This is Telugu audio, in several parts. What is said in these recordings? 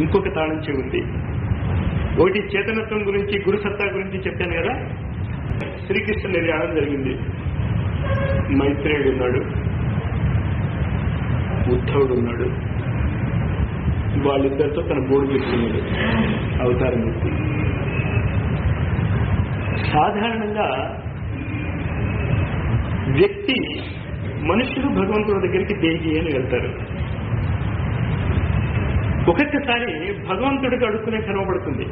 ఇంకొక తాళం చెవి ఉంది ఒకటి చేతనత్వం గురించి గురుసత్తా గురించి చెప్పాను కదా? శ్రీకృష్ణ నిర్యాణం జరిగింది. మైత్రేయుడు ఉన్నాడు ఉద్ధవుడు ఉన్నాడు వాళ్ళిద్దరితో తన బోర్డు పెట్టుకున్నాడు. అవతారం ఎత్తి సాధారణంగా వ్యక్తి మనుషులు భగవంతుడి దగ్గరికి దేహి అని వెళ్తారు. ఒక్కొక్కసారి భగవంతుడికి అడుక్కునే కనబడుతుంది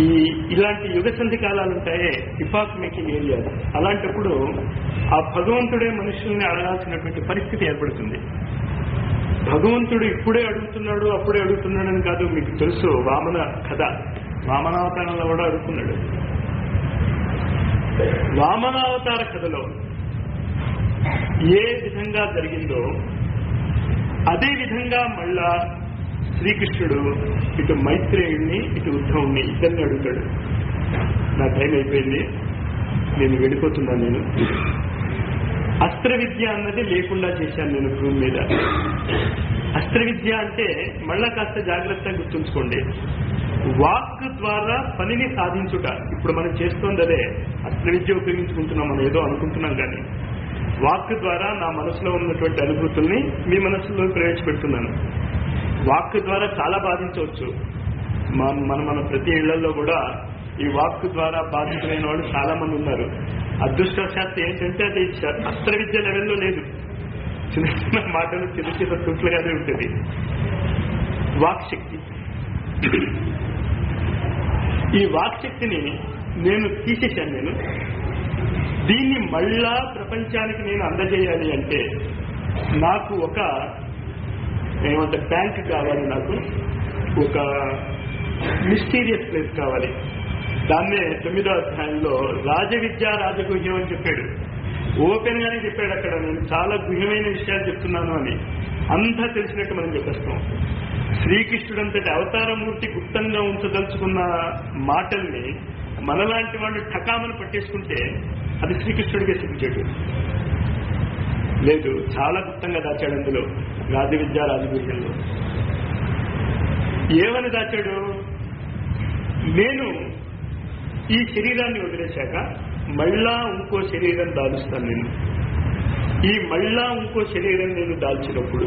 ఈ ఇలాంటి యుగ సంధి కాలాలు ఉంటాయే ఇపాక్ మేకింగ్ ఏరియా అలాంటప్పుడు ఆ భగవంతుడే మనుషుల్ని అడగాల్సినటువంటి పరిస్థితి ఏర్పడుతుంది. భగవంతుడు ఇప్పుడే అడుగుతున్నాడు అప్పుడే అడుగుతున్నాడని కాదు మీకు తెలుసు వామన కథ. వామనావతారంలో కూడా అడుగుతున్నాడు. వామనావతార కథలో ఏ విధంగా జరిగిందో అదే విధంగా మళ్ళా శ్రీకృష్ణుడు ఇటు మైత్రేయుడిని ఇటు ఉద్ధవుణ్ణి ఇద్దరిని అడుగుతాడు. నా టైం అయిపోయింది. నేను వెళ్ళిపోతున్నా నేను. అస్త్ర విద్య అన్నది లేకుండా చేశాను నేను భూమి మీద. అస్త్ర విద్య అంటే మళ్ళా కాస్త జాగ్రత్తగా గుర్తుంచుకోండి. వాక్ ద్వారా పనిని సాధించుట. ఇప్పుడు మనం చేస్తోంది అదే. అస్త్ర విద్య ఉపయోగించుకుంటున్నాం మనం ఏదో అనుకుంటున్నాం కానీ. వాక్ ద్వారా నా మనసులో ఉన్నటువంటి అనుభూతుల్ని మీ మనసులో ప్రవేశపెడుతున్నాను. వాక్ ద్వారా చాలా బాధించవచ్చు. మన మన మన ప్రతి ఇళ్ళలో కూడా ఈ వాక్ ద్వారా బాధితులైన వాళ్ళు చాలా మంది ఉన్నారు. అదృష్టవశాత్తు ఏంటంటే అది శ- అస్త్ర విద్య లెవెల్లో లేదు. చిన్న చిన్న మాటలు చిన్న చిన్న తుంట్లుగానే ఉంటుంది. వాక్ శక్తి ఈ వాక్ శక్తిని నేను తీసేశాను నేను. దీన్ని మళ్ళా ప్రపంచానికి నేను అందజేయాలి అంటే నాకు ఒక ఏమంటే బ్యాంక్ కావాలి నాకు. ఒక మిస్టీరియస్ ప్లేస్ కావాలి. దాన్నే తొమ్మిదో అధ్యాయంలో రాజవిద్య రాజగుహ్యం అని చెప్పాడు. ఓపెన్ గానే చెప్పాడు అక్కడ. నేను చాలా గుహ్యమైన విషయాలు చెప్తున్నాను అని. అంతా తెలిసినట్టు మనం చెప్పేస్తాం. శ్రీకృష్ణుడంతటి అవతారమూర్తి గుప్తంగా ఉంచదలుచుకున్న మాటల్ని మనలాంటి వాళ్ళు ఠకామని పట్టేసుకుంటే అది శ్రీకృష్ణుడికే సిగ్గుచేటు లేదు చాలా గుప్తంగా దాచాడు అందులో రాజవిద్య రాజగుహ్యంలో. ఏమని దాచాడు? నేను ఈ శరీరాన్ని వదిలేశాక మళ్ళా ఇంకో శరీరం దాలుస్తాను నేను. ఈ మళ్ళా ఇంకో శరీరం నేను దాల్చినప్పుడు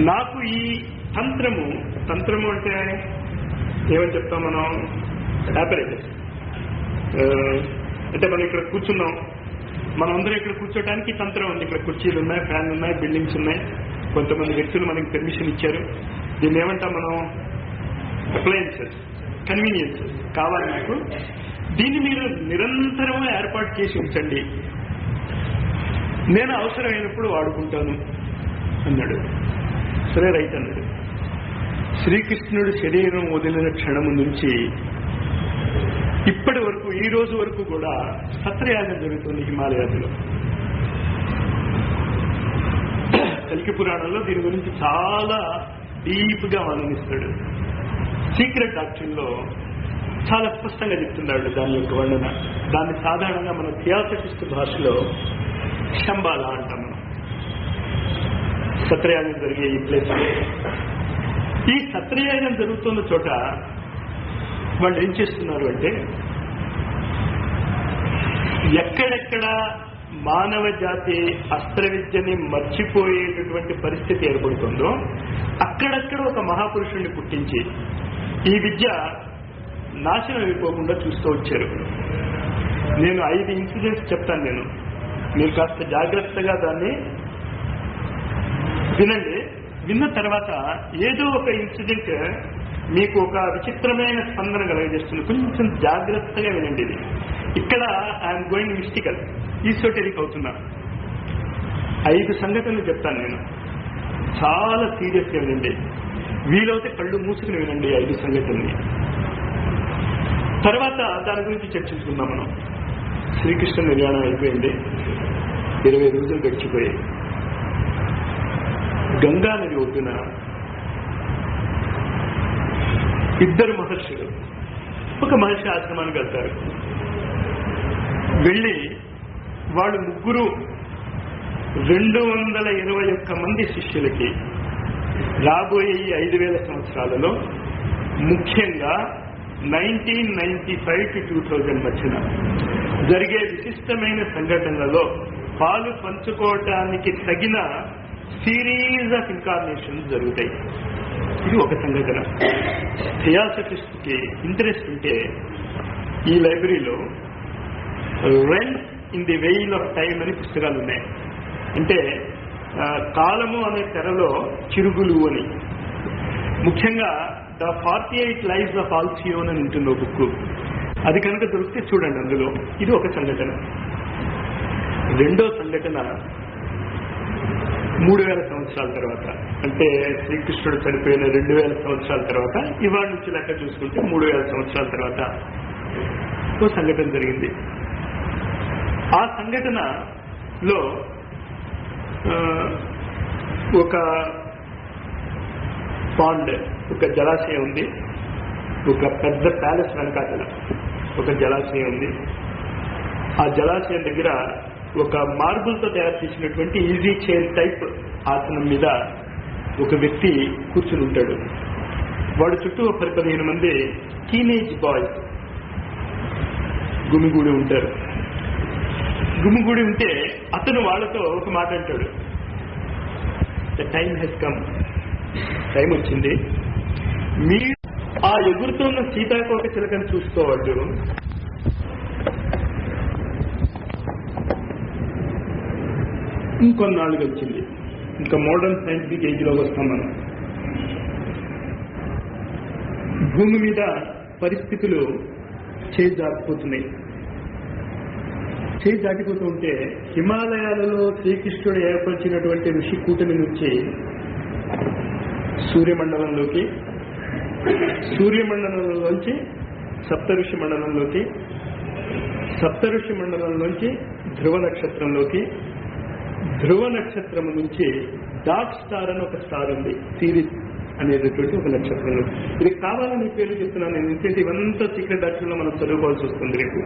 నాకు ఈ తంత్రము తంత్రము అంటే ఏమని చెప్తాం మనం? ఆపరేటర్స్ అంటే మనం ఇక్కడ కూర్చున్నాం. మనం అందరం ఇక్కడ కూర్చోడానికి తంత్రం ఉంది. ఇక్కడ కుర్చీలు ఉన్నాయి ఫ్యాన్లు ఉన్నాయి బిల్డింగ్స్ ఉన్నాయి. కొంతమంది వ్యక్తులు మనకి పెర్మిషన్ ఇచ్చారు. దీన్ని ఏమంటాం మనం? అప్లయన్సెస్ కన్వీనియన్సెస్ కావాలి మీకు దీన్ని మీరు నిరంతరము ఏర్పాటు చేసి ఉంచండి. నేను అవసరమైనప్పుడు వాడుకుంటాను అన్నాడు. సరే రైట్ అన్నాడు. శ్రీకృష్ణుడు శరీరం వదిలిన క్షణం నుంచి ఇప్పటి వరకు ఈ రోజు వరకు కూడా సత్రయాగం జరుగుతుంది హిమాలయాదిలో కలికి పురాణంలో దీని గురించి చాలా డీప్గా వర్ణిస్తాడు. సీక్రెట్ డాక్టర్లో చాలా స్పష్టంగా చెప్తున్నాడు దాని యొక్క వర్ణన. దాన్ని సాధారణంగా మన థియాసఫిస్ట్ భాషలో శంబాల అంటాం మనం సత్రయాగం జరిగే ఈ ప్లేస్ ఈ సత్రయాగం జరుగుతున్న చోట వాళ్ళు ఏం చేస్తున్నారు అంటే ఎక్కడెక్కడ మానవ జాతి అస్త్ర విద్యని మర్చిపోయేటటువంటి పరిస్థితి ఏర్పడుతుందో అక్కడక్కడ ఒక మహాపురుషుణ్ణి పుట్టించి ఈ విద్య నాశనం అయిపోకుండా చూస్తూ వచ్చారు. నేను ఐదు ఇన్సిడెంట్స్ చెప్తాను నేను. మీరు కాస్త జాగ్రత్తగా దాన్ని వినండి. విన్న తర్వాత ఏదో ఒక ఇన్సిడెంట్ మీకు ఒక విచిత్రమైన స్పందన కలగజేస్తుంది. కొంచెం జాగ్రత్తగా వినండి ఇది. ఇక్కడ ఐఎమ్ గోయింగ్ మిస్టికల్ ఈసోటెరిక్ అవుతున్నా. ఐదు సంఘటనలు చెప్తాను నేను. చాలా సీరియస్గా వినండి. వీలైతే కళ్ళు మూసుకుని వినండి ఐదు సంఘటనని తర్వాత దాని గురించి చర్చించుకుందాం మనం. శ్రీకృష్ణ నిర్యాణం అయిపోయింది. ఇరవై రోజులు గడిచిపోయాయి. గంగా నది ఒడ్డున ఇద్దరు మహర్షులు ఒక మహర్షి ఆశ్రమానికి వెళ్తారు. వెళ్ళి వాళ్ళు ముగ్గురు రెండు వందల ఇరవై ఒక్క మంది శిష్యులకి రాబోయే ఈ ఐదు వేల సంవత్సరాలలో ముఖ్యంగా nineteen ninety five to two thousand మధ్యన జరిగే విశిష్టమైన సంఘటనలలో పాలు పంచుకోవటానికి తగిన సిరీస్ ఆఫ్ ఇన్కార్నేషన్స్ జరుగుతాయి. ఇది ఒక సంఘటన. థియాసఫిస్ట్కి ఇంట్రెస్ట్ ఉంటే ఈ లైబ్రరీలో rent in the veil of time అని పుస్తకాలు ఉన్నాయి. అంటే కాలము అనే తెరలో చిరుగులు అని. ముఖ్యంగా the forty eight lives of Alcyone అని ఉంటుంది బుక్ అది కనుక దొరికితే చూడండి అందులో. ఇది ఒక సంఘటన. రెండో సంఘటన మూడు వేల సంవత్సరాల తర్వాత. అంటే శ్రీకృష్ణుడు చనిపోయిన రెండు వేల సంవత్సరాల తర్వాత ఇవాళ నుంచి లెక్క చూసుకుంటే మూడు వేల సంవత్సరాల తర్వాత. ఓ సంఘటన జరిగింది. ఆ సంఘటనలో ఒక పాండ్ ఒక జలాశయం ఉంది. ఒక పెద్ద ప్యాలెస్ వెనకాతల ఒక జలాశయం ఉంది. ఆ జలాశయం దగ్గర ఒక మార్బుల్తో తయారు చేసినటువంటి ఈజీ చైర్ టైప్ ఆసనం మీద ఒక వ్యక్తి కూర్చుని ఉంటాడు. వాడు చుట్టూ ఒక పది పదిహేను మంది టీనేజ్ బాయ్స్ గుమిగూడి ఉంటారు. గుమిగుడి ఉంటే అతను వాళ్ళతో ఒక మాట అంటాడు. The time has come time వచ్చింది. మీరు ఆ ఎగురుతున్న సీతాకోక చిలకని చూసుకోవద్దు. ఇంకొన్నాళ్ళు వచ్చింది. ఇంకా మోడర్న్ సైంటిఫిక్ ఏజ్లో వస్తాం మనం. భూమి మీద పరిస్థితులు చేజారిపోతున్నాయి. చేయి దాటిపోతూ ఉంటే హిమాలయాలలో శ్రీకృష్ణుడు ఏర్పరిచినటువంటి ఋషి కూటమి నుంచి సూర్యమండలంలోకి సూర్యమండలంలోంచి సప్తఋషి మండలంలోకి సప్తఋషి మండలంలోంచి ధ్రువ నక్షత్రంలోకి ధ్రువ నక్షత్రం నుంచి డార్క్ స్టార్ అని ఒక స్టార్ ఉంది సిరీస్ అనేటటువంటి ఒక నక్షత్రంలో. ఇది కావాలని పేరు చెప్తున్నాను నేను ఎందుకంటే ఇవంతా సీక్రెట్ డాక్టర్లో మనం చదువుకోవాల్సి వస్తుంది రేపు.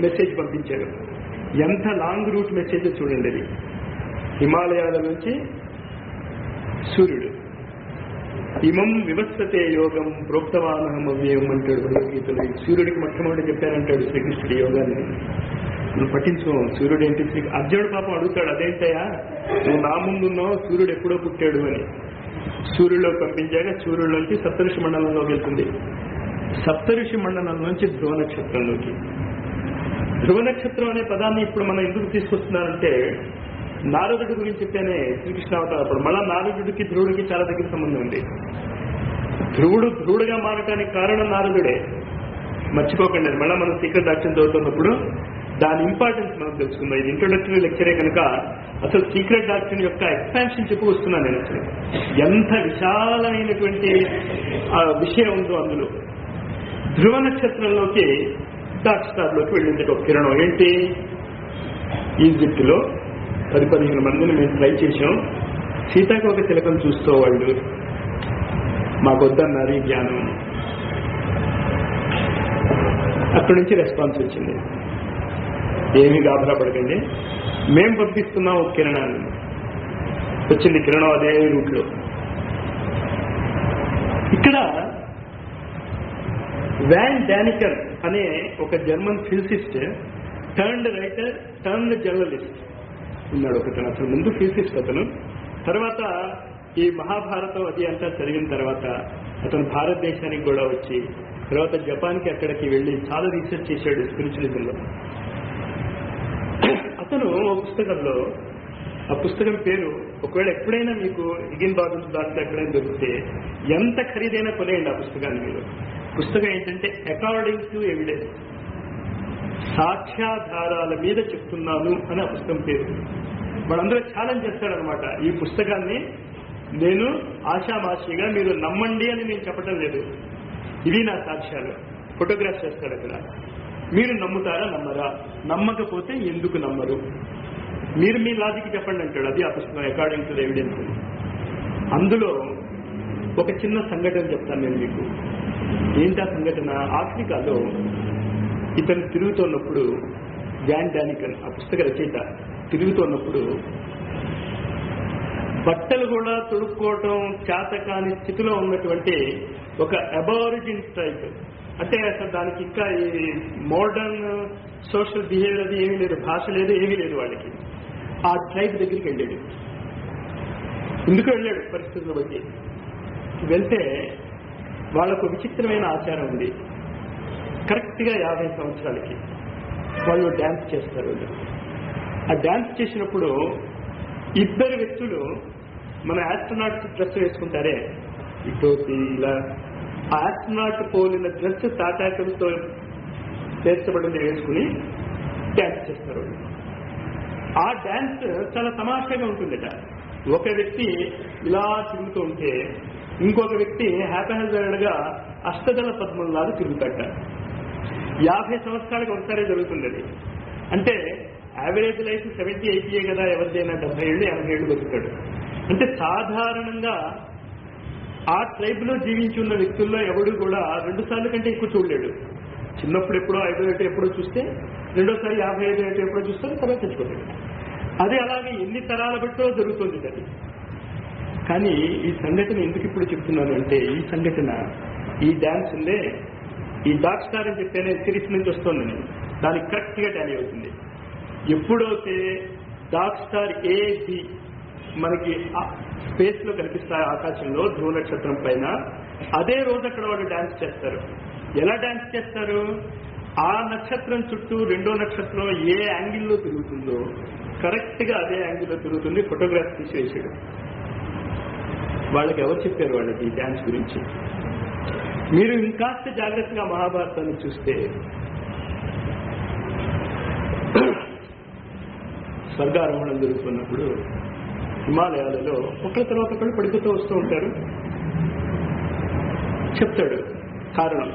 మెసేజ్ పంపించారు ఎంత లాంగ్ రూట్ మెసేజ్ చూడండి అది. హిమాలయాల నుంచి సూర్యుడు. ఇమం వివస్థతే యోగం ప్రోక్తవానహం అవ్యయం అంటాడు భగవద్గీతలో. సూర్యుడికి మొట్టమొదటి చెప్పానంటాడు శ్రీకృష్ణుడి యోగాన్ని. నువ్వు పట్టించుకో సూర్యుడు ఏంటి? శ్రీ అర్జునుడు పాపం అడుగుతాడు అదేంటయా నువ్వు నా ముందున్నావు సూర్యుడు ఎప్పుడో పుట్టాడు అని. సూర్యుడిలో పంపించాక సూర్యుడిలోంచి సప్తఋషి మండలంలోకి వెళ్తుంది. సప్తఋషి మండలం నుంచి ధ్రువ నక్షత్రంలోకి ధ్రువ నక్షత్రం అనే పదాన్ని ఇప్పుడు మనం ఎందుకు తీసుకొస్తున్నారంటే నారదుడి గురించి చెప్పానే శ్రీకృష్ణ అవతారం అప్పుడు. మళ్ళా నారదుడికి ధ్రువుడికి చాలా దగ్గర సంబంధం ఉంది. ధ్రువుడు ధ్రువుడుగా మారటానికి కారణం నారదుడే. మర్చిపోకండి అది మళ్ళీ మనం సీక్రెట్ డాక్టర్ చదువుతున్నప్పుడు దాని ఇంపార్టెన్స్ మనం తెలుసుకుందాం. ఇది ఇంట్రొడక్టరీ లెక్చరే కనుక అసలు సీక్రెట్ డాక్టర్ యొక్క ఎక్స్పాన్షన్ చెప్పు వస్తున్నాను నేను అసలు. ఎంత విశాలమైనటువంటి ఆ, విషయం ఉందో అందులో. ధ్రువ నక్షత్రంలోకి డార్క్ స్టార్లోకి వెళ్ళింది ఒక కిరణం. ఏంటి? ఈజిప్ట్లో పది పదిహేను మందిని మేము ట్రై చేసాం సీతాకోక తిలకం చూస్తూ వాళ్ళు మాకు వద్దన్నారు ఈ జ్ఞానం. అక్కడి నుంచి రెస్పాన్స్ వచ్చింది. ఏమీ గాబరా పడకండి. మేం పంపిస్తున్నాం ఒక కిరణాన్ని. వచ్చింది కిరణం అదే రూట్లో. ఇక్కడ వ్యాన్ డానికర్ అనే ఒక German physicist turned writer turned journalist ఉన్నాడు ఒకతను. అసలు ముందు ఫిజిసిస్ట్ అతను. తర్వాత ఈ మహాభారతం అది అంతా జరిగిన తర్వాత అతను భారతదేశానికి కూడా వచ్చి తర్వాత జపాన్కి అక్కడికి వెళ్ళి చాలా రీసెర్చ్ చేశాడు స్పిరిచువలిజంలో అతను ఒక పుస్తకంలో ఆ పుస్తకం పేరు ఒకవేళ ఎప్పుడైనా మీకు ఇగిన్ బాబుల్స్ దాంట్లో ఎక్కడైనా దొరికితే ఎంత ఖరీదైనా కొనేయండి ఆ పుస్తకాన్ని మీరు. పుస్తకం ఏంటంటే అకార్డింగ్ టు ఎవిడెన్స్ సాక్ష్యాధారాల మీద చెప్తున్నాను అని ఆ పుస్తకం పేరు. వాళ్ళందరూ ఛాలెంజ్ చేస్తాడనమాట ఈ పుస్తకాన్ని నేను ఆశామాషిగా మీరు నమ్మండి అని నేను చెప్పటం లేదు. ఇవి నా సాక్ష్యాలు. ఫోటోగ్రాఫ్ చేస్తాడు అక్కడ మీరు నమ్ముతారా నమ్మరా? నమ్మకపోతే ఎందుకు నమ్మరు? మీరు మీ లాజిక్ చెప్పండి అంటాడు. అది ఆ పుస్తకం అకార్డింగ్ టు ఎవిడెన్స్ అందులో ఒక చిన్న సంఘటన చెప్తాను నేను మీకు. ఏంటి ఆ సంఘటన? ఆఫ్రికాలో ఇతను తిరుగుతున్నప్పుడు జాన్ డానికన్ ఆ పుస్తక రచయిత తిరుగుతున్నప్పుడు బట్టలు కూడా తొడుక్కోవటం చేత కాని స్థితిలో ఉన్నటువంటి ఒక అబారిజిన్ టైప్ అంటే అసలు దానికి ఇంకా ఈ మోడర్న్ సోషల్ బిహేవియర్ అది ఏమీ లేదు భాష లేదు ఏమీ లేదు వాళ్ళకి. ఆ ట్రైబ్ దగ్గరికి వెళ్ళాడు. ఎందుకు వెళ్ళాడు పరిస్థితుల బట్టి? వెళ్తే వాళ్ళకు విచిత్రమైన ఆచారం ఉంది. కరెక్ట్గా యాభై సంవత్సరాలకి వాళ్ళు డ్యాన్స్ చేస్తారు. ఆ డ్యాన్స్ చేసినప్పుడు ఇద్దరు వ్యక్తులు మన ఆస్ట్రోనాట్ డ్రెస్ వేసుకుంటారే? ఈ టోపీ ఇలా ఆ పోలిన డ్రెస్ తాటాకులతో చేర్చబడింది వేసుకుని డ్యాన్స్ చేస్తారు. ఆ డ్యాన్స్ చాలా తమాషాగా ఉంటుందట. ఒక వ్యక్తి ఇలా తిరుగుతూ ఉంటే ఇంకొక వ్యక్తి హ్యాపీ హ్యాండ్ అష్టదళ పద్మంలాగా తిరుగుతాట యాభై సంవత్సరాలకు ఒకసారి జరుగుతుంది అంటే యావరేజ్ లైఫ్ సెవెంటీ ఎయిటీయే కదా ఎవరిదైనా డెబ్బై ఏళ్ళు ఎనభై ఏళ్ళు బతుకుతాడు. అంటే సాధారణంగా ఆ ట్రైబ్లో జీవించి ఉన్న వ్యక్తుల్లో ఎవడు కూడా రెండు సార్లు కంటే ఎక్కువ చూడలేడు. చిన్నప్పుడు ఎప్పుడో ఐదో ఏటో ఎప్పుడో చూస్తే రెండోసారి యాభై ఐదో ఏటో ఎప్పుడో చూస్తే తర్వాత తెచ్చుకోలేడు అది అలాగే ఎన్ని తరాల బట్టో జరుగుతుంది అది. కానీ ఈ సంఘటన ఎందుకు ఇప్పుడు చెప్తున్నాను అంటే ఈ సంఘటన ఈ డాన్స్ ఉందే ఈ డాక్ స్టార్ అని చెప్పేనే సిరీస్ నుంచి వస్తుంది. నేను దానికి కరెక్ట్గా టాలీ అవుతుంది. ఎప్పుడైతే డాక్ స్టార్ ఏబి మనకి స్పేస్లో కనిపిస్తాయి ఆకాశంలో ధ్రువ నక్షత్రం పైన. అదే రోజు అక్కడ వాళ్ళు డాన్స్ చేస్తారు. ఎలా డాన్స్ చేస్తారు? ఆ నక్షత్రం చుట్టూ రెండో నక్షత్రం ఏ యాంగిల్లో తిరుగుతుందో కరెక్ట్గా అదే యాంగిల్లో తిరుగుతుంది ఫోటోగ్రాఫ్ తీసి వేసాడు వాళ్ళకి ఎవరు చెప్పారు వాళ్ళకి ఈ డ్యాన్స్ గురించి? మీరు ఇంకాస్త జాగ్రత్తగా మహాభారతాన్ని చూస్తే స్వర్గారోహణం జరుగుతున్నప్పుడు హిమాలయాలలో ఒకరి తర్వాత ఒకళ్ళు పడిపోతూ వస్తూ ఉంటారు. చెప్తాడు కారణం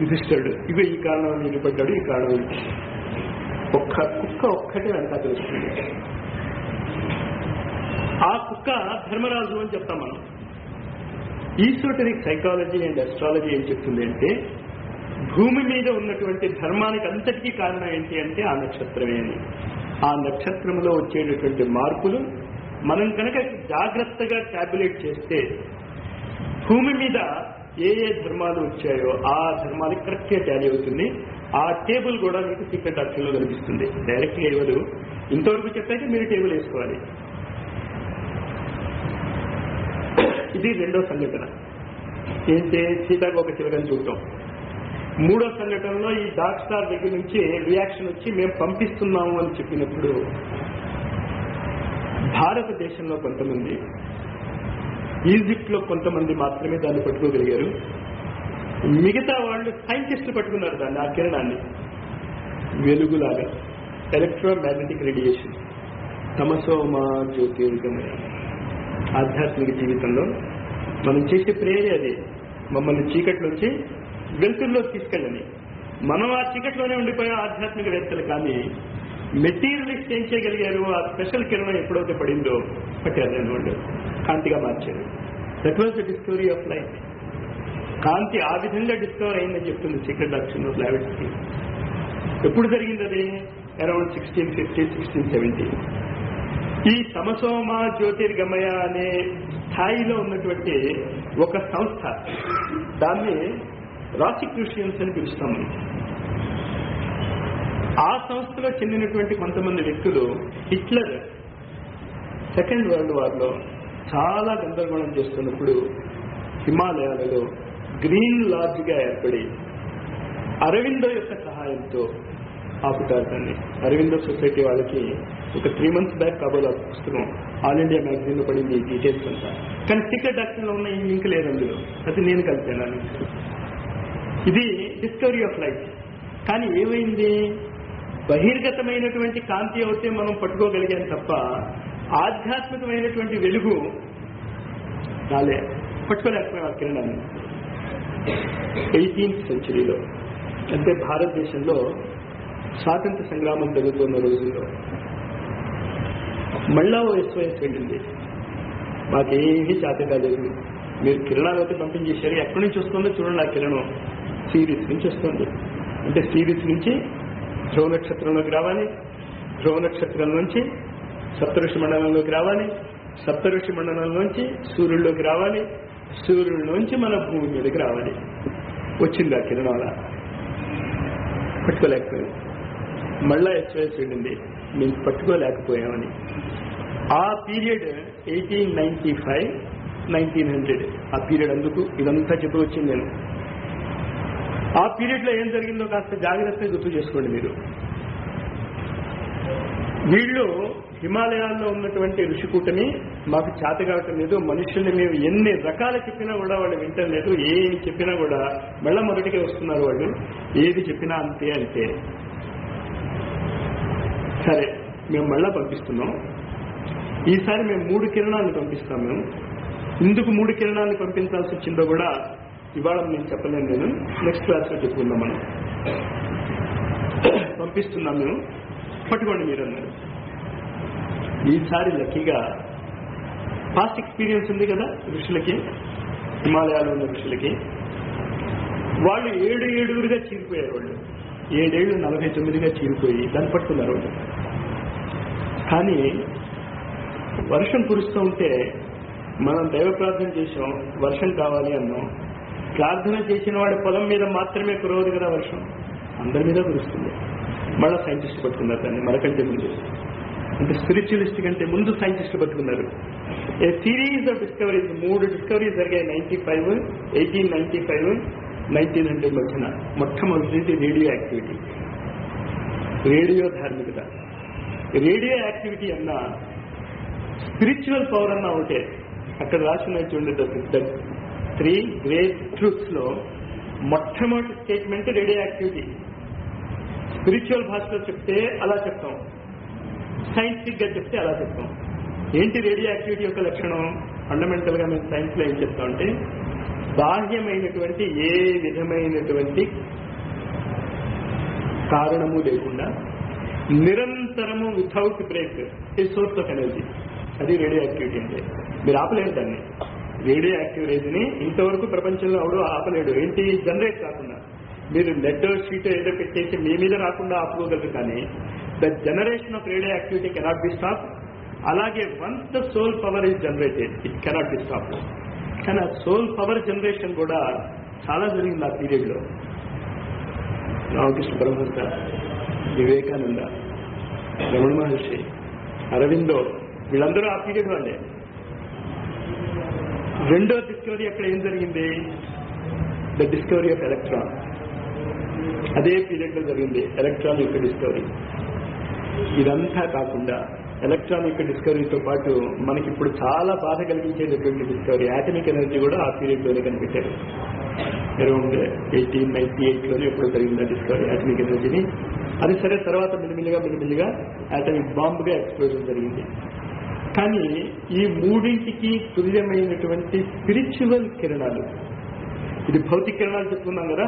యుధిష్ఠుడు ఇవే ఈ కారణం నీకు పడ్డాడు ఈ కారణం. ఒక్క కుక్క ఒక్కటే వెనక తెలుస్తుంది పక్క ధర్మరాజు అని చెప్తాం మనం. ఈసోటరిక్ సైకాలజీ అండ్ అస్ట్రాలజీ ఏం చెప్తుంది అంటే భూమి మీద ఉన్నటువంటి ధర్మానికి అంతటికీ కారణం ఏంటి అంటే ఆ నక్షత్రమే అని. ఆ నక్షత్రంలో వచ్చేటటువంటి మార్పులు మనం కనుక జాగ్రత్తగా టాబ్యులేట్ చేస్తే భూమి మీద ఏ ఏ ధర్మాలు వచ్చాయో ఆ ధర్మానికి కరెక్ట్గా ట్యాలీ అవుతుంది. ఆ టేబుల్ కూడా మీకు సీక్రెట్ ఆప్షన్లో కనిపిస్తుంది. డైరెక్ట్గా ఎవరు? ఇంతవరకు చెప్పాక మీరు టేబుల్ వేసుకోవాలి. ఇది రెండో సంఘటన. ఏంటి సీతాకు చిలకని చూడటం మూడో సంఘటనలో ఈ డార్క్ స్టార్ దగ్గర నుంచి రియాక్షన్ వచ్చి మేము పంపిస్తున్నాము అని చెప్పినప్పుడు భారతదేశంలో కొంతమంది ఈజిప్ట్లో కొంతమంది మాత్రమే దాన్ని పట్టుకోగలిగారు. మిగతా వాళ్ళు సైంటిస్టులు పట్టుకున్నారు దాన్ని ఆ కిరణాన్ని. వెలుగులాగా. Electromagnetic radiation. తమసోమా జ్యోతిర్గమయ ఆధ్యాత్మిక జీవితంలో మనం చేసే ప్రేరే అది. మమ్మల్ని చీకట్లోంచి వెలుతుల్లో తీసుకెళ్ళని మనం ఆ చీకట్లోనే ఉండిపోయే ఆధ్యాత్మిక వ్యక్తులు కానీ మెటీరియలిస్ట్ ఏం చేయగలిగారు ఆ స్పెషల్ కిరణం ఎప్పుడైతే పడిందో పట్టారు రెండు వాళ్ళు. కాంతిగా మార్చారు. That was the discovery of life కాంతి ఆ విధంగా డిస్కవర్ అయిందని చెప్తుంది సీక్రెట్ డాక్షన్ ఆఫ్ లాబెట్స్కి ఎప్పుడు జరిగింది అది? Around sixteen fifty sixteen seventy ఈ తమసోమ జ్యోతిర్గమయ అనే స్థాయిలో ఉన్నటువంటి ఒక సంస్థ. దాన్ని రాసిక్యూషియన్స్ అని పిలుస్తాం ఆ సంస్థలో చెందినటువంటి కొంతమంది వ్యక్తులు హిట్లర్ సెకండ్ వరల్డ్ వార్లో చాలా గందరగోళం చేస్తున్నప్పుడు హిమాలయాలలో గ్రీన్ లాడ్జ్గా ఏర్పడి అరవిందో యొక్క సహాయంతో ఆపుతారు దాన్ని. అరవిందో సొసైటీ వాళ్ళకి ఒక త్రీ మంత్స్ బ్యాక్ కాబోలు ఆ పుస్తకం ఆల్ ఇండియా మ్యాగజైన్లో పడింది డీటెయిల్స్ అంతా. కానీ సీక్రెట్ డాక్టర్లో ఉన్న ఈ లింక్ లేదు అందులో. అది నేను కలిపాను ఆ లింక్ ఇది డిస్కవరీ ఆఫ్ లైఫ్ కానీ ఏమైంది? బహిర్గతమైనటువంటి కాంతి అవుతే మనం పట్టుకోగలిగాం తప్ప ఆధ్యాత్మికమైనటువంటి వెలుగు రాలే. పట్టుకోలేకపోయాం కిరణాన్ని. ఎయిటీన్త్ సెంచరీలో అంటే భారతదేశంలో స్వాతంత్ర సంగ్రామం జరుగుతున్న రోజుల్లో మళ్ళా ఓ ఎస్ఓఎస్ వెళ్ళింది మాకేమీ చేత కాలేదు. మీరు కిరణాలు అయితే పంపించేశారు. ఎక్కడి నుంచి వస్తుందో చూడండి ఆ కిరణం. సిరీస్ నుంచి వస్తుంది. అంటే సిరీస్ నుంచి ధ్రువ నక్షత్రంలోకి రావాలి. ధ్రువ నక్షత్రం నుంచి సప్తఋషి మండలంలోకి రావాలి. సప్తఋషి మండలంలోంచి సూర్యుడిలోకి రావాలి. సూర్యుడిలోంచి మన భూమి మీదకి రావాలి. వచ్చింది ఆ కిరణాల పట్టుకోలేకపోయింది మళ్ళా ఎక్స్ప్రెస్ వెళ్ళింది మేము పట్టుకోలేకపోయామని. ఆ period eighteen ninety five nineteen hundred. ఆ పీరియడ్ అందుకు ఇదంతా చెప్పి నేను. ఆ పీరియడ్లో ఏం జరిగిందో కాస్త జాగ్రత్తగా గుర్తు చేసుకోండి మీరు. వీళ్ళు హిమాలయాల్లో ఉన్నటువంటి ఋషికూటమి మాకు చేత కావటం లేదు. మనుషుల్ని మేము ఎన్ని రకాలు చెప్పినా కూడా వాళ్ళు వింటలేదు ఏమి చెప్పినా కూడా మళ్ళా మొదటికే వస్తున్నారు వాళ్ళు. ఏది చెప్పినా అంతే అంతే సరే మేము మళ్ళా పంపిస్తున్నాం. ఈసారి మేము మూడు కిరణాలను పంపిస్తాం మేము. ఎందుకు మూడు కిరణాలను పంపించాల్సి వచ్చిందో కూడా ఇవాళ నేను చెప్పలేను నేను. నెక్స్ట్ క్లాస్లో చెప్పుకుందాం మనం పంపిస్తున్నాం మేము. పట్టుకోండి మీరు అన్నారు ఈసారి లక్కీగా పాస్ట్ ఎక్స్పీరియన్స్ ఉంది కదా ఋషులకి హిమాలయాలు ఉన్న ఋషులకి. వాళ్ళు ఏడు ఏడుగురుగా చీరిపోయారు వాళ్ళు. ఏడేళ్ళు నలభై తొమ్మిదిగా చీరిపోయి దాన్ని పట్టుకున్నారు వాళ్ళు. కానీ వర్షం కురుస్తూ ఉంటే మనం దైవ ప్రార్థన చేసాం వర్షం కావాలి అన్నాం. ప్రార్థన చేసిన వాడి పొలం మీద మాత్రమే కురవదు కదా వర్షం? అందరి మీద కురుస్తుంది. మళ్ళీ సైంటిస్ట్ పట్టుకున్నారు దాన్ని మనకంటే ముందు. అంటే స్పిరిచువలిస్ట్ కంటే ముందు సైంటిస్ట్ పట్టుకున్నారు. ఏ సిరీస్ ఆఫ్ డిస్కవరీస్ మూడు డిస్కవరీస్ జరిగాయి ninety five eighteen ninety five nineteen hundred మధ్యన. మొట్టమొదటి రేడియో యాక్టివిటీ రేడియో ధార్మికత. రేడియో యాక్టివిటీ అన్న స్పిరిచువల్ పవర్ అన్న ఒకటే. అక్కడ రాసిన చూడండి త్రీ గ్రేట్ ట్రూత్స్లో మొట్టమొదటి స్టేట్మెంట్ రేడియో యాక్టివిటీ. స్పిరిచువల్ భాషలో చెప్తే అలా చెప్తాం. సైంటిఫిక్గా చెప్తే అలా చెప్తాం. ఏంటి రేడియో యాక్టివిటీ యొక్క లక్షణం? ఫండమెంటల్గా మేము సైన్స్లో ఏం చెప్తామంటే బాహ్యమైనటువంటి ఏ విధమైనటువంటి కారణము లేకుండా నిరంతరము వితౌట్ బ్రేక్ ఈ సోర్స్ ఆఫ్ ఎనర్జీ అది రేడియో యాక్టివిటీ అంటే. మీరు ఆపలేరు దాన్ని. రేడియో యాక్టివిటీని ఇంతవరకు ప్రపంచంలో అవడు ఆపలేడు ఏంటి? జనరేట్ కాకుండా. మీరు నెట్ షీట్ ఏదో పెట్టేసి మీ మీద రాకుండా ఆపుకోగలరు కానీ the generation of radioactivity cannot be stop అలాగే once the soul power is generated it cannot be stop కానీ ఆ సోల్ పవర్ జనరేషన్ కూడా చాలా జరిగింది ఆ పీరియడ్లో. రామకృష్ణ పరమహంస. వివేకానంద రమణ మహర్షి అరవిందో వీళ్ళందరూ ఆ పీరియడ్ వాళ్ళే. రెండో డిస్కవరీ అక్కడ ఏం జరిగింది? ద డిస్కవరీ ఆఫ్ ఎలక్ట్రాన్ అదే పీరియడ్లో జరిగింది ఎలక్ట్రాన్ యొక్క డిస్కవరీ ఇదంతా కాకుండా ఎలక్ట్రాన్ యొక్క డిస్కవరీతో పాటు మనకి ఇప్పుడు చాలా బాధ కలిగించేటటువంటి డిస్కవరీ యాటమిక్ ఎనర్జీ కూడా ఆ పీరియడ్లోనే కనిపెట్టారు. అరౌండ్ ఎయిటీన్ నైన్టీ ఎయిట్లోనే ఎప్పుడు జరిగింది ఆ డిస్కవరీ యాటమిక్ ఎనర్జీని అది సరే తర్వాత మిలిమిలిగా మిలిమిలిగా యాటమిక్ బాంబుగా ఎక్స్ప్లోజన్ జరిగింది. కానీ ఈ మూడింటికి తుల్యమైనటువంటి స్పిరిచువల్ కిరణాలు. ఇది భౌతిక కిరణాలు చెప్పుకున్నాం కదా.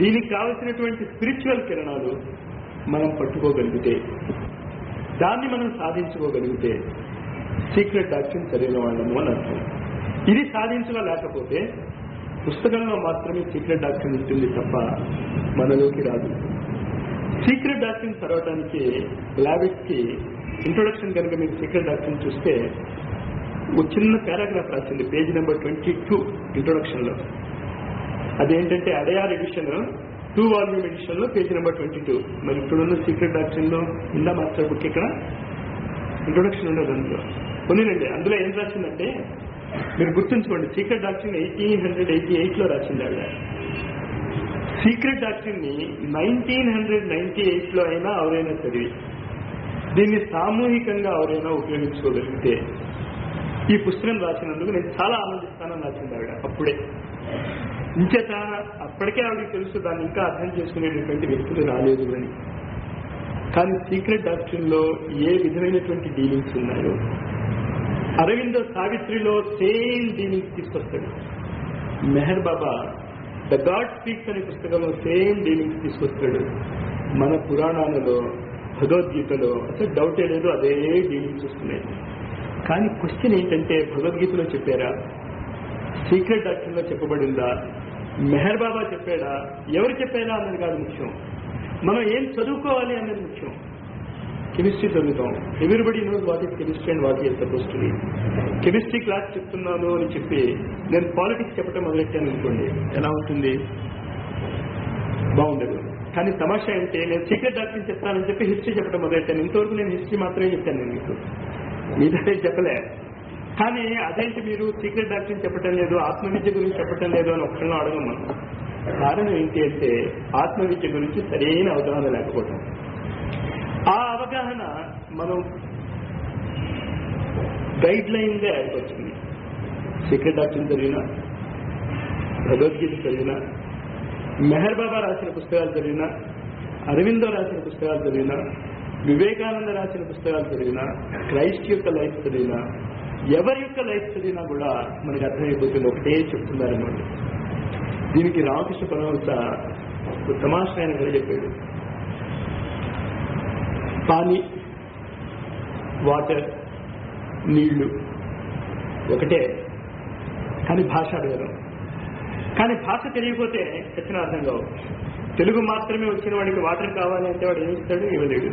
దీనికి కావలసినటువంటి స్పిరిచువల్ కిరణాలు మనం పట్టుకోగలిగితే దాన్ని మనం సాధించుకోగలిగితే సీక్రెట్ డాక్టర్ చదివిన వాళ్ళము అని అర్థం. ఇది సాధించలేకపోతే పుస్తకంలో మాత్రమే సీక్రెట్ డాక్టర్ ఉంటుంది తప్ప మనలోకి రాదు. సీక్రెట్ డాక్టర్ చదవడానికి లాబిట్కి ఇంట్రొడక్షన్ కనుక మీరు సీక్రెట్ డాక్టర్ చూస్తే ఒక చిన్న పారాగ్రాఫ్ రాసింది పేజ్ నెంబర్ ట్వంటీ టూ ఇంట్రొడక్షన్లో అదేంటంటే అడయార్ ఎడిషన్ టూ వాల్యూమ్ ఎడిషన్లో పేజ్ నెంబర్ ట్వంటీ టూ. మరి ఇప్పుడున్న సీక్రెట్ డాక్టర్లో ఉందా మాస్టర్ బుక్ ఇక్కడ? ఇంట్రొడక్షన్ ఉండదు అందులో కొనినండి అందులో ఏం రాసిందంటే మీరు గుర్తుంచుకోండి secret doctor eighteen hundred eighty ఎయిట్లో రాసింది ఆవిడ సీక్రెట్ డాక్టర్ని నైన్టీన్ హండ్రెడ్ నైన్టీ ఎయిట్లో అయినా ఎవరైనా చదివి దీన్ని సామూహికంగా ఎవరైనా ఉపయోగించుకోగలిగితే ఈ పుస్తకం రాసినందుకు నేను చాలా ఆనందిస్తానని రాసింది ఆవిడ అప్పుడే. ఇంచేత అప్పటికే ఆవిడకి తెలుసు దాన్ని ఇంకా అర్థం చేసుకునేటటువంటి వ్యక్తులు రాలేదు అని. కానీ సీక్రెట్ డాక్టర్లో ఏ విధమైనటువంటి డీలింగ్స్ ఉన్నాయో అరవిందో సావిత్రిలో సేమ్ డీలింగ్స్ తీసుకొస్తాడు. Meher Baba the god speaks అనే పుస్తకంలో సేమ్ డీలింగ్స్ తీసుకొస్తాడు మన పురాణాలలో భగవద్గీతలో అసలు డౌటే లేదు అదే డీలింగ్స్ వస్తున్నాయి. కానీ క్వశ్చన్ ఏంటంటే భగవద్గీతలో చెప్పారా? సీక్రెట్ డాక్టర్లో చెప్పబడిందా? మెహర్ బాబా చెప్పాడా? ఎవరు చెప్పారా అన్నది కాదు ముఖ్యం. మనం ఏం చదువుకోవాలి అన్నది ముఖ్యం. కెమిస్ట్రీ చదువుతాం. Everybody knows what is chemistry and what is suppose to chemistry class చెప్తున్నాను అని చెప్పి నేను పాలిటిక్స్ చెప్పడం మొదలెట్టాను అనుకోండి. ఎలా ఉంటుంది? బాగుండదు. కానీ తమాషా అంటే నేను సీక్రెట్ డాక్టర్ చెప్తానని చెప్పి హిస్టరీ చెప్పడం మొదలెట్టాను. ఇంతవరకు నేను హిస్టరీ మాత్రమే చెప్పాను నేను మీకు. మీదే చెప్పలే. కానీ అదేంటి మీరు సీక్రెట్ డాక్టర్ చెప్పటం లేదు ఆత్మవిద్య గురించి చెప్పటం లేదు అని ఒక్కళ్ళని అడగం మనం కారణం ఏంటి అంటే ఆత్మవిద్య గురించి సరైన అవగాహన లేకపోవడం అవగాహన మనం గైడ్ లైన్గా ఏర్పడుతుంది సీక్రెట్ డాక్టర్ చదివినా భగవద్గీత చదివినా మెహర్ బాబా రాసిన పుస్తకాలు చదివినా అరవిందో రాసిన పుస్తకాలు చదివినా వివేకానంద రాసిన పుస్తకాలు చదివినా క్రైస్ట్ యొక్క లైఫ్ చదివినా ఎవరి యొక్క లైఫ్ చదివినా కూడా మనకి అర్థమైపోతుంది ఒకటే చెప్తున్నారన్నమాట. దీనికి రామకృష్ణ పరమహంస ఒక తమాషాయన కథ చెప్పాడు. పానీ వాటర్ నీళ్ళు ఒకటే. కానీ భాష భేదం కానీ భాష తెలియకపోతే చచ్చిన అర్థం కావు. తెలుగు మాత్రమే వచ్చిన వాడికి వాటర్ కావాలి అంటే వాడు ఏం ఇస్తాడు ఇవ్వలేడు.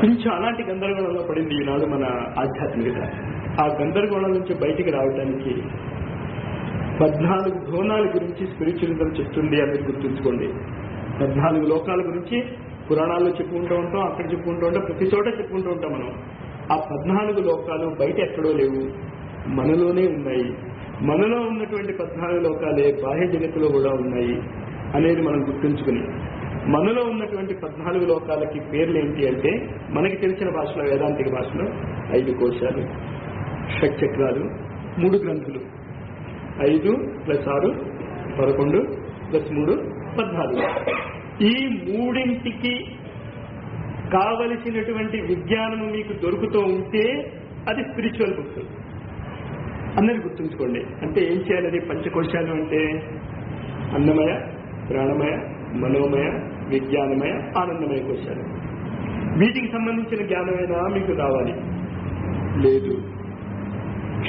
కొంచెం అలాంటి గందరగోళంలో పడింది ఈనాడు మన ఆధ్యాత్మికత ఆ గందరగోళం నుంచి బయటికి రావడానికి పద్నాలుగు భువనాల గురించి స్పిరిచువలిజం చెప్తుంది అని గుర్తుంచుకోండి. పద్నాలుగు లోకాల గురించి పురాణాల్లో చెప్పుకుంటూ ఉంటాం అక్కడ చెప్పుకుంటూ ఉంటాం ప్రతి చోట చెప్పుకుంటూ ఉంటాం మనం. ఆ పద్నాలుగు లోకాలు బయట ఎక్కడో లేవు మనలోనే ఉన్నాయి. మనలో ఉన్నటువంటి పద్నాలుగు లోకాలే బాహ్య జగత్తులో కూడా ఉన్నాయి అనేది మనం గుర్తుంచుకుని. మనలో ఉన్నటువంటి పద్నాలుగు లోకాలకి పేర్లు ఏంటి అంటే మనకి తెలిసిన భాషలో వేదాంతిక భాషలో ఐదు కోశాలు షట్చక్రాలు మూడు గ్రంథులు. ఐదు ప్లస్ ఆరు పదకొండు ప్లస్ మూడు పద్నాలుగు. ఈ మూడింటికి కావలసినటువంటి విజ్ఞానము మీకు దొరుకుతూ ఉంటే అది స్పిరిచువల్ బుక్ అందరు గుర్తుంచుకోండి. అంటే ఏం చేయాలి? పంచకోశాలు అంటే అన్నమయ ప్రాణమయ మనోమయ విజ్ఞానమయ ఆనందమయ కోశాలు. వీటికి సంబంధించిన జ్ఞానమైనా మీకు రావాలి. లేదు.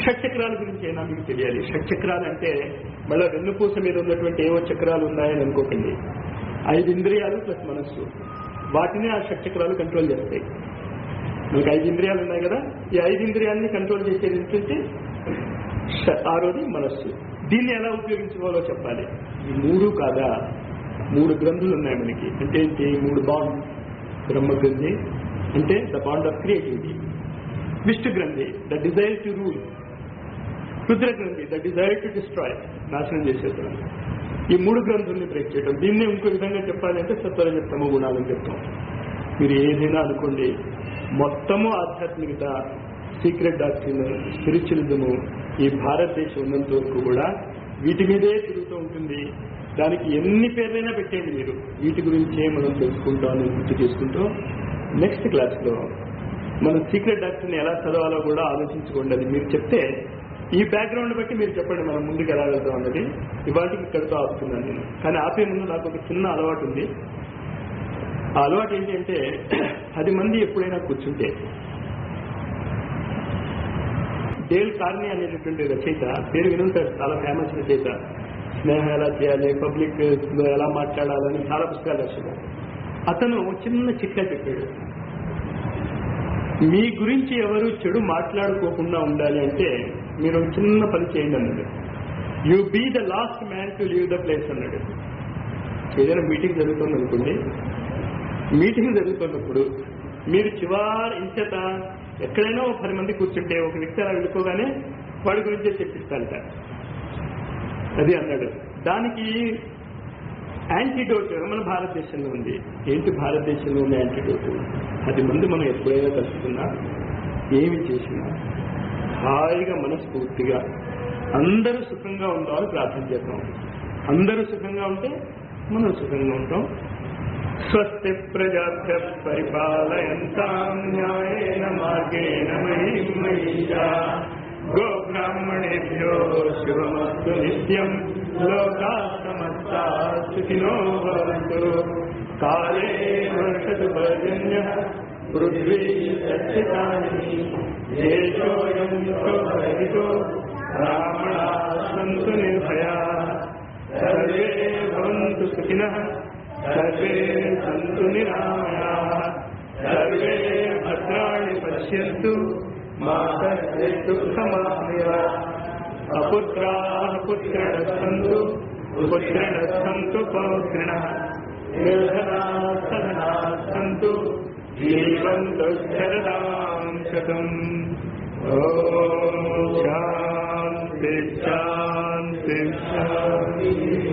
షట్చక్రాల గురించి అయినా మీకు తెలియాలి. షట్చక్రాలు అంటే మళ్ళీ వెన్నుపూస మీద ఉన్నటువంటి ఏవో చక్రాలు ఉన్నాయని అనుకోకండి. ఐదు ఇంద్రియాలు ప్లస్ మనస్సు. వాటిని ఆ షట్చక్రాలు కంట్రోల్ చేస్తాయి. మనకి ఐదు ఇంద్రియాలు ఉన్నాయి కదా ఈ ఐదు ఇంద్రియాలని కంట్రోల్ చేసేది ఏంటంటే ఆరోది మనస్సు. దీన్ని ఎలా ఉపయోగించుకోవాలో చెప్పాలి. ఈ మూడు కాదా? మూడు గ్రంథులు ఉన్నాయి మనకి. అంటే ఏంటి మూడు బాండ్ బ్రహ్మ గ్రంథి అంటే the bond of creativity Vishnu గ్రంథి the desire to rule Rudra గ్రంథి ద డిజైర్ టు డిస్ట్రాయ్ నాశనం చేసేయడం ఈ మూడు గ్రంథుల్ని బ్రేక్ చేయడం దీన్ని ఇంకో విధంగా చెప్పాలంటే సత్వర తమ గుణాలని చెప్తాం మీరు ఏదైనా అనుకోండి మొత్తము ఆధ్యాత్మికత సీక్రెట్ డాక్టర్ స్పిరిచువలిజము ఈ భారతదేశం ఉన్నంత వరకు కూడా వీటి మీదే తిరుగుతూ ఉంటుంది. దానికి ఎన్ని పేర్లైనా పెట్టేయండి మీరు. వీటి గురించే మనం తెలుసుకుంటామని గుర్తు చేసుకుంటూ నెక్స్ట్ క్లాస్లో మనం సీక్రెట్ డాక్టర్ని ఎలా చదవాలో కూడా ఆలోచించుకోండి. అది మీరు చెప్తే ఈ బ్యాక్గ్రౌండ్ బట్టి మీరు చెప్పండి మనం ముందుకు ఎలా వెళ్తాం అన్నది. ఇవాళ ఇక్కడితో ఆపుతున్నాను నేను. కానీ ఆపే ముందు నాకు ఒక చిన్న అలవాటు ఉంది. ఆ అలవాటు ఏంటి అంటే పది మంది ఎప్పుడైనా కూర్చుంటే డేల్ కార్ని అనేటటువంటి రచయిత పేరు వినుంటారు చాలా ఫేమస్ రచయిత స్నేహం ఎలా చేయాలి పబ్లిక్లో ఎలా మాట్లాడాలని చాలా పుస్తకాలు రాశాడు. అతను చిన్న చిట్కా చెప్పాడు. మీ గురించి ఎవరు చెడు మాట్లాడుకోకుండా ఉండాలి అంటే మీరు ఒక చిన్న పని చేయండి అన్నాడు. You be the last man to leave the place అన్నాడు. ఏదైనా మీటింగ్ జరుగుతుంది అనుకోండి. మీటింగ్ జరుగుతున్నప్పుడు మీరు చివరి ఇంచేత ఎక్కడైనా ఒక పది మంది కూర్చుంటే ఒక వ్యక్తి అలా వెళ్ళుకోగానే వాడి గురించే చెప్పిస్తారట అది అన్నాడు. దానికి యాంటీడోట్ మన భారతదేశంలో ఉంది. ఏంటి భారతదేశంలో ఉన్న యాంటీడోట్ అది ముందు మనం ఎప్పుడైనా కలుసుకున్నా ఏమి చేసినా హాయిగా మనస్ఫూర్తిగా. అందరూ సుఖంగా ఉండాలని ప్రార్థన చేద్దాం. అందరూ సుఖంగా ఉంటే మనం సుఖంగా ఉంటాం. స్వస్తి ప్రజాభ్య పరిపాలయంతాం న్యాయేన మార్గేణ మహిం గో బ్రాహ్మణేభ్యో శుభమస్తు నిత్యం. లోకా సమస్తా సుఖినో భవంతు. కాలే వర్షతు పర్జన్య పృథ్వీ సచ్చిదాని దేశోయం శోభరహితో రామణా సంతు నిర్భయా. సర్వే భవంతు సుఖినః సర్వే సంతు నిరామయాః. సర్వే భద్రాణి పశ్యంతు మా సర్వేషు సమామయ అపుత్రాః పుత్రణస్సంతు పుత్రణస్సంతు పౌత్రిణః. నిర్ధనాः जीवन्तु शरदां शतम्। ॐ शान्ति शान्ति